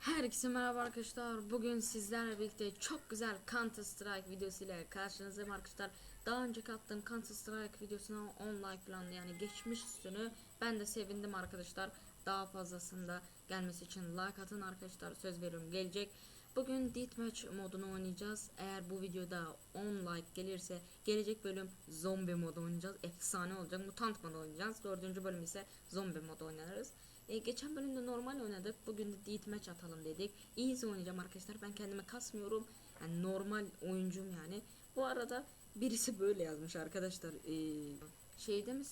Herkese merhaba arkadaşlar. Bugün sizlerle birlikte çok güzel Counter Strike videosu ile karşınızdayım arkadaşlar. Daha önce attığım Counter Strike videosuna 10 like falan yani geçmiş üstünü. Ben de sevindim arkadaşlar. Daha fazlasında gelmesi için like atın arkadaşlar. Söz veriyorum gelecek. Bugün Deathmatch modunu oynayacağız. Eğer bu videoda 10 like gelirse gelecek bölüm zombi modu oynayacağız. Efsane olacak. Mutant modu oynayacağız. Dördüncü bölüm ise zombi modu oynarız. E, geçen bölümde normal oynadık. Bugün de deathmatch atalım dedik. Easy oynayacağım arkadaşlar. Ben kendime kasmıyorum. Yani normal oyuncum yani. Bu arada birisi böyle yazmış arkadaşlar. E, şeyde mi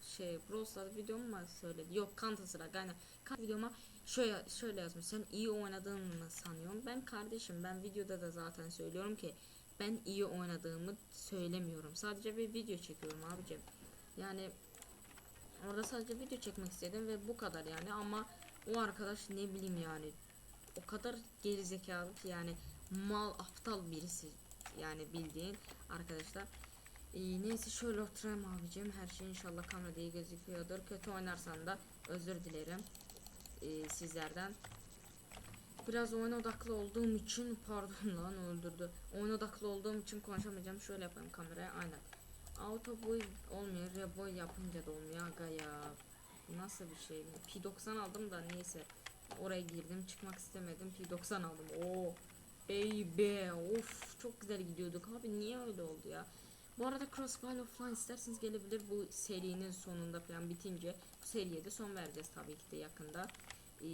şey Brawl videomu mu söyledi? Yok Counter Strike aynen. Counter videoma şöyle şöyle yazmış. Sen iyi oynadığını sanıyorum. Ben kardeşim ben videoda da zaten söylüyorum ki ben iyi oynadığımı söylemiyorum. Sadece bir video çekiyorum abicim. Yani Orada sadece video çekmek istedim ve bu kadar yani ama o arkadaş ne bileyim yani o kadar geri zekalı ki yani mal aptal birisi yani bildiğin arkadaşlar. Ee, neyse şöyle oturayım abicim her şey inşallah kamerada iyi gözüküyordur. Kötü oynarsan da özür dilerim ee, sizlerden. Biraz oyun odaklı olduğum için pardon lan öldürdü. Oyun odaklı olduğum için konuşamayacağım. Şöyle yapayım kameraya aynen. Auto boy olmuyor ya boy yapınca da olmuyor aga ya. Nasıl bir şey? P90 aldım da neyse. Oraya girdim çıkmak istemedim. P90 aldım. Oo. Baby. Of çok güzel gidiyorduk. Abi niye öyle oldu ya? Bu arada Crossfire Offline isterseniz gelebilir bu serinin sonunda falan bitince. Bu seriye de son vereceğiz tabii ki de yakında. Ee,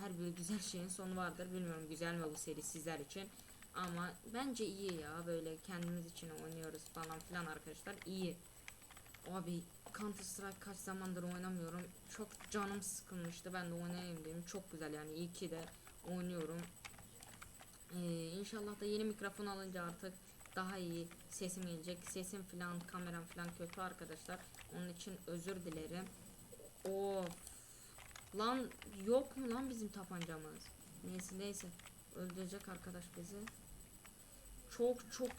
her bir güzel şeyin sonu vardır. Bilmiyorum güzel mi bu seri sizler için. Ama bence iyi ya böyle kendimiz için oynuyoruz falan filan arkadaşlar iyi. Abi Counter Strike kaç zamandır oynamıyorum. Çok canım sıkılmıştı. Ben de oynayayım dedim. Çok güzel yani iyi ki de oynuyorum. Ee, inşallah da yeni mikrofon alınca artık daha iyi sesim gelecek. Sesim falan kameram falan kötü arkadaşlar. Onun için özür dilerim. Of. Lan yok mu lan bizim tabancamız? Neyse neyse. Öldürecek arkadaş bizi. Çok çok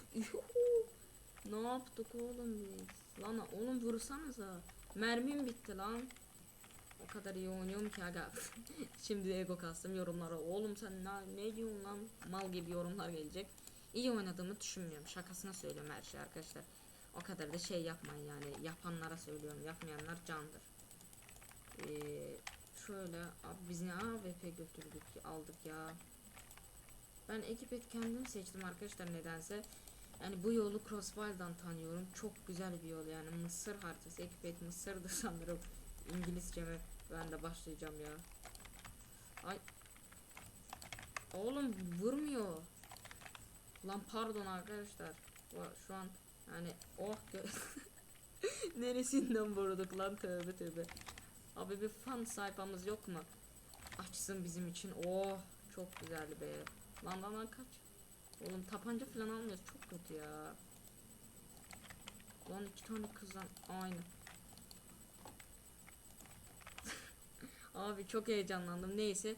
Ne yaptık oğlum biz? Lan oğlum vursanıza. Mermim bitti lan. O kadar iyi oynuyorum ki aga. Şimdi ego kastım yorumlara. Oğlum sen ne, ne diyorsun lan? Mal gibi yorumlar gelecek. İyi oynadığımı düşünmüyorum. Şakasına söylüyorum her şey arkadaşlar. O kadar da şey yapmayın yani. Yapanlara söylüyorum. Yapmayanlar candır. Ee, şöyle abi biz ne AWP götürdük aldık ya. Ben ekip kendim seçtim arkadaşlar nedense. Yani bu yolu Crossfire'dan tanıyorum. Çok güzel bir yol yani. Mısır haritası. Ekip et Mısır'dı sanırım. İngilizce mi? Ben de başlayacağım ya. Ay. Oğlum vurmuyor. Lan pardon arkadaşlar. Şu an yani oh Neresinden vurduk lan tövbe tövbe. Abi bir fan sayfamız yok mu? Açsın bizim için. Oh çok güzel be. Lan lan lan kaç. Oğlum tapanca falan almıyoruz. Çok kötü ya. Lan iki tane kızdan aynı. abi çok heyecanlandım. Neyse.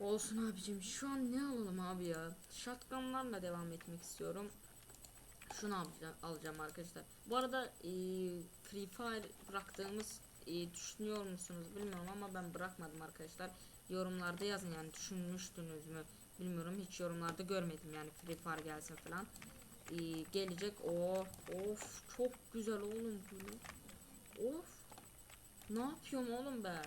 Olsun abicim. Şu an ne alalım abi ya? Shotgunlarla devam etmek istiyorum. Şunu alacağım arkadaşlar. Bu arada e, Free Fire bıraktığımız e, düşünüyor musunuz bilmiyorum ama ben bırakmadım arkadaşlar. Yorumlarda yazın yani düşünmüştünüz mü bilmiyorum hiç yorumlarda görmedim yani Free Fire gelsin falan. E, gelecek o of çok güzel oğlum böyle. Of ne yapıyorum oğlum ben?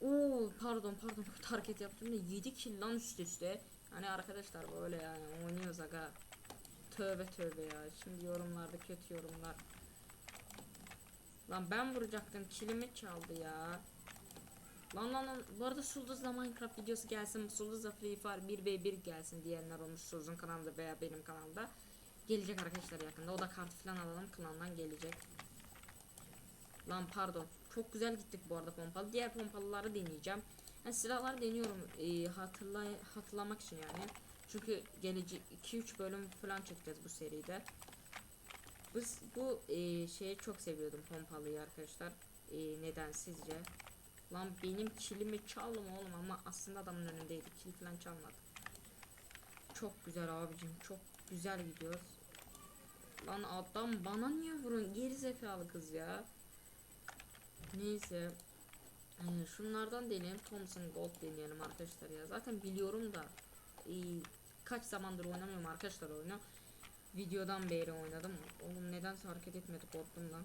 Oo pardon pardon kötü yaptım da 7 kill lan üst üste. Hani arkadaşlar böyle yani oynuyoruz aga. Tövbe tövbe ya. Şimdi yorumlarda kötü yorumlar. Lan ben vuracaktım. Kilimi çaldı ya. Lan lan lan. Bu arada Sulduz'la Minecraft videosu gelsin. Sulduz'la Free Fire 1v1 gelsin diyenler olmuş Sulduz'un kanalında veya benim kanalda. Gelecek arkadaşlar yakında. O da kart falan alalım. Klandan gelecek. Lan pardon. Çok güzel gittik bu arada pompalı. Diğer pompalıları deneyeceğim. Yani silahları deniyorum. E, hatırlay hatırlamak için yani. Çünkü gelecek 2-3 bölüm falan çekeceğiz bu seride. Bu, bu e, şeyi çok seviyordum pompalıyı arkadaşlar. E, neden sizce? Lan benim kilimi çaldım oğlum ama aslında adamın önündeydi. Kil falan çalmadı. Çok güzel abicim. Çok güzel gidiyoruz. Lan adam bana niye vurun? Geri zekalı kız ya. Neyse. Ee, şunlardan deneyelim. Thompson Gold deneyelim arkadaşlar ya. Zaten biliyorum da ee, kaç zamandır oynamıyorum arkadaşlar oyunu. Videodan beri oynadım. Oğlum nedense hareket etmedi korktum lan.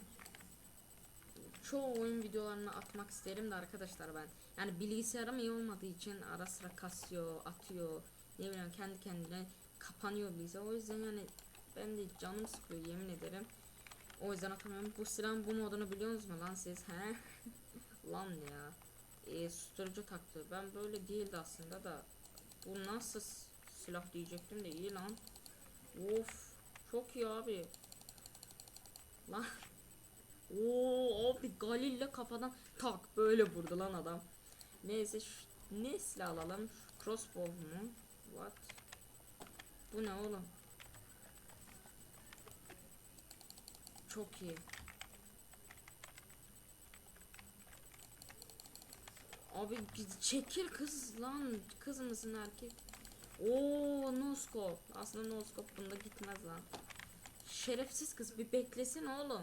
Çoğu oyun videolarını atmak isterim de arkadaşlar ben. Yani bilgisayarım iyi olmadığı için ara sıra kasıyor, atıyor. Ne bileyim kendi kendine kapanıyor bilgisayar. O yüzden yani ben de canım sıkıyor yemin ederim. O yüzden atamıyorum. Bu silahın bu modunu biliyorsunuz mu lan siz? He? lan ya. E, susturucu taktı. Ben böyle değildi aslında da. Bu nasıl silah diyecektim de iyi lan. Of. Çok iyi abi. Lan. Oo abi Galil'le kafadan tak böyle vurdu lan adam. Neyse şu, ne silah alalım? Crossbow mu? What? Bu ne oğlum? Çok iyi. Abi çekil kız lan. Kız mısın erkek? Oo no. Aslında no bunda gitmez lan. Şerefsiz kız bir beklesin oğlum.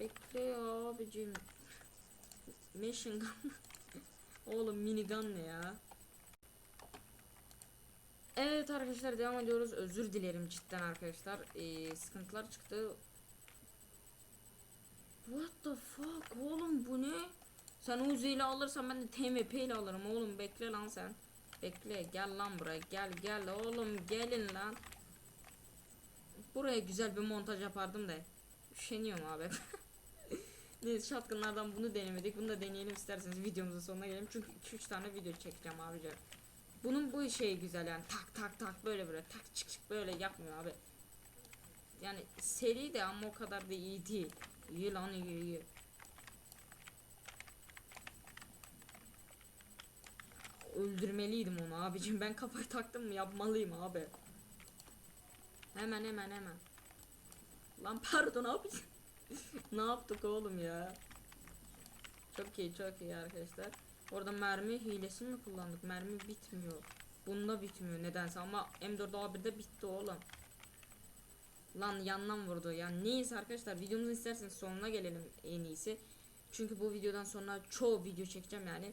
Bekle ya abicim. Machine gun. oğlum minigun ne ya? Evet arkadaşlar devam ediyoruz. Özür dilerim cidden arkadaşlar. Ee, sıkıntılar çıktı. What the fuck oğlum bu ne? Sen Uzi ile alırsan ben de TMP ile alırım oğlum bekle lan sen. Bekle gel lan buraya gel gel oğlum gelin lan. Buraya güzel bir montaj yapardım da. Üşeniyorum abi. Neyse şatkınlardan bunu denemedik. Bunu da deneyelim isterseniz videomuzun sonuna gelelim. Çünkü 2-3 tane video çekeceğim abici. Bunun bu şey güzel yani tak tak tak böyle böyle tak çık çık böyle yapmıyor abi. Yani seri de ama o kadar da iyi değil. İyi lan iyi iyi. Öldürmeliydim onu abicim ben kafayı taktım mı yapmalıyım abi. Hemen hemen hemen. Lan pardon abi. Ne yaptık oğlum ya? Çok iyi çok iyi arkadaşlar. Orada mermi hilesi mi kullandık? Mermi bitmiyor. Bunda bitmiyor nedense ama M4A1'de bitti oğlum. Lan yandan vurdu. Yani neyse arkadaşlar videomuzu isterseniz sonuna gelelim en iyisi. Çünkü bu videodan sonra çoğu video çekeceğim yani.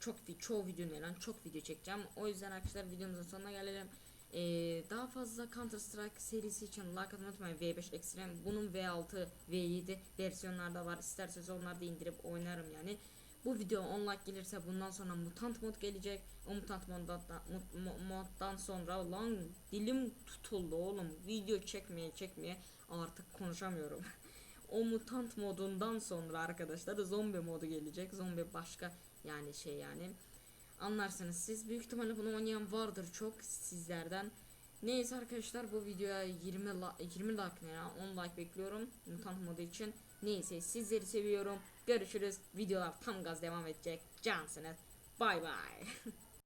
Çok çoğu video ne lan çok video çekeceğim. O yüzden arkadaşlar videomuzun sonuna gelelim. Ee, daha fazla Counter Strike serisi için like atmayı unutmayın. V5 Extreme bunun V6 V7 versiyonlarda var. İsterseniz onları da indirip oynarım yani. Bu video 10 like gelirse bundan sonra mutant mod gelecek. O mutant moddan, mod- mo- moddan sonra lan dilim tutuldu oğlum. Video çekmeye çekmeye artık konuşamıyorum. o mutant modundan sonra arkadaşlar zombi modu gelecek. Zombi başka yani şey yani. Anlarsınız siz büyük ihtimalle bunu oynayan vardır çok sizlerden. Neyse arkadaşlar bu videoya 20 la 20 like ne ya 10 like bekliyorum mutant modu için. Neyse sizleri seviyorum. Görüşürüz. Videolar tam gaz devam edecek. Cansınız. Bay bay.